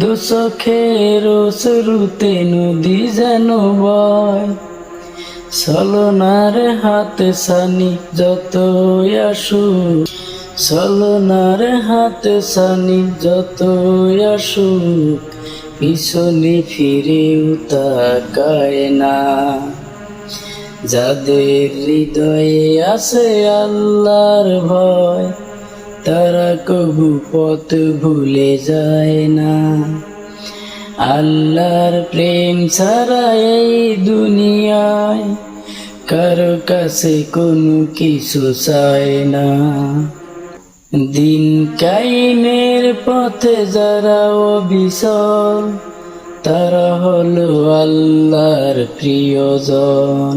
দু চোখের শুরুতে নদী যেন বয়। সলনার হাতে সানি যত আসু সলনার হাতে সানি যত আসু পিছনে ফিরেও তাকায় না। যাদের হৃদয়ে আছে আল্লাহর ভয় তারা কবু পথ ভুলে যায় না। আল্লাহর প্রেম ছাড়া এই দুনিয়ায় কারও কাছে কোনো কিছু চায় না। দিন কাইমের পথে যারা অবিচল, তারা হলো আল্লাহর প্রিয়জন।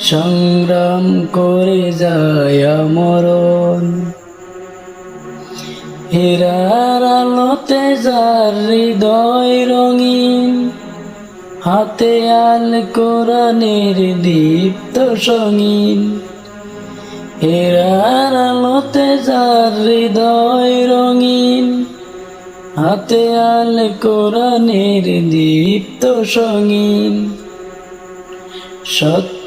সংগ্রাম করে যায় মরণ হেরার আলোতে যার হৃদয় রঙিন, হাতে আল কোরআনের দীপ্ত সঙ্গীন। হেরার আলোতে যার হৃদয় রঙিন, হাতে আল কোরআনের দীপ্ত সঙ্গীন।